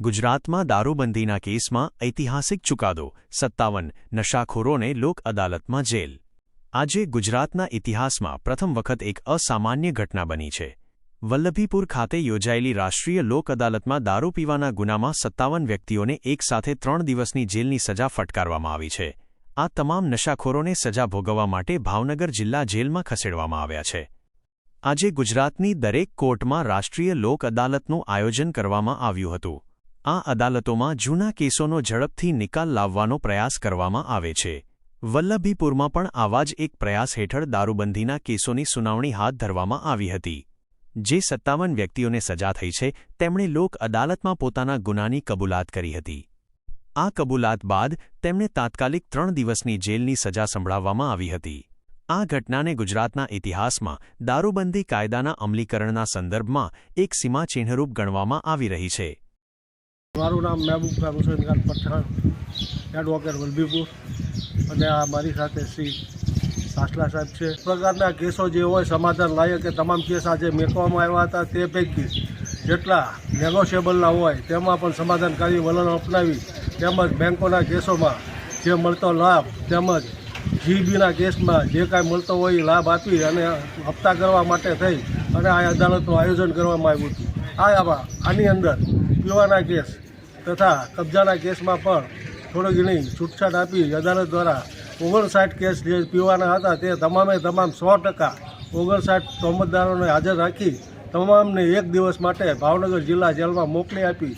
ગુજરાતમાં દારૂબંધીના કેસમાં ઐતિહાસિક ચુકાદો, સત્તાવન નશાખોરોને લોક અદાલતમાં જેલ. આજે ગુજરાતના ઇતિહાસમાં પ્રથમ વખત એક અસામાન્ય ઘટના બની છે. વલ્લભીપુર ખાતે યોજાયેલી રાષ્ટ્રીય લોક અદાલતમાં દારૂ પીવાના ગુનામાં સત્તાવન વ્યક્તિઓને એકસાથે ત્રણ દિવસની જેલની સજા ફટકારવામાં આવી છે. આ તમામ નશાખોરોને સજા ભોગવવા માટે ભાવનગર જિલ્લા જેલમાં ખસેડવામાં આવ્યા છે. આજે ગુજરાતની દરેક કોર્ટમાં રાષ્ટ્રીય લોક અદાલતનું આયોજન કરવામાં આવ્યું હતું. આ અદાલતોમાં જૂના કેસોનો ઝડપથી નિકાલ લાવવાનો પ્રયાસ કરવામાં આવે છે. વલ્લભીપુરમાં પણ આવા જ એક પ્રયાસ હેઠળ દારૂબંધીના કેસોની સુનાવણી હાથ ધરવામાં આવી હતી. જે સત્તાવન વ્યક્તિઓને સજા થઈ છે, તેમણે લોક અદાલતમાં પોતાના ગુનાની કબૂલાત કરી હતી. આ કબૂલાત બાદ તેમને તાત્કાલિક ત્રણ દિવસની જેલની સજા સંભળાવવામાં આવી હતી. આ ઘટનાને ગુજરાતના ઇતિહાસમાં દારૂબંધી કાયદાના અમલીકરણના સંદર્ભમાં એક સીમાચિહ્નરૂપ ગણવામાં આવી રહી છે. મારું નામ મહેબૂબ ખાન હુસેન ખાન પઠાણ એડવોકેટ વલભીપુર. અને આ મારી સાથે શ્રી સાસલા સાહેબ છે. પ્રકારના કેસો જે હોય સમાધાન લાયક કે તમામ કેસ આજે મેકવામાં આવ્યા હતા તે પૈકી જેટલા નેગોશિયેબલના હોય તેમાં પણ સમાધાનકારી વલણ અપનાવી, તેમજ બેંકોના કેસોમાં જે મળતો લાભ, તેમજ જીબીના કેસમાં જે કાંઈ મળતો હોય એ લાભ આપી અને હપ્તા કરવા માટે થઈ. અને આ અદાલતનું આયોજન કરવામાં આવ્યું હતું. આ આની અંદર પીવાના કેસ તથા કબજાના કેસમાં પણ થોડી ઘણી છૂટછાટ આપી અદાલત દ્વારા ઓગણસાઠ કેસ જે પીવાના હતા તે તમામે તમામ સો ટકા ઓગણસાઠ તોમતદારોને હાજર રાખી તમામને એક દિવસ માટે ભાવનગર જિલ્લા જેલમાં મોકલી આપી.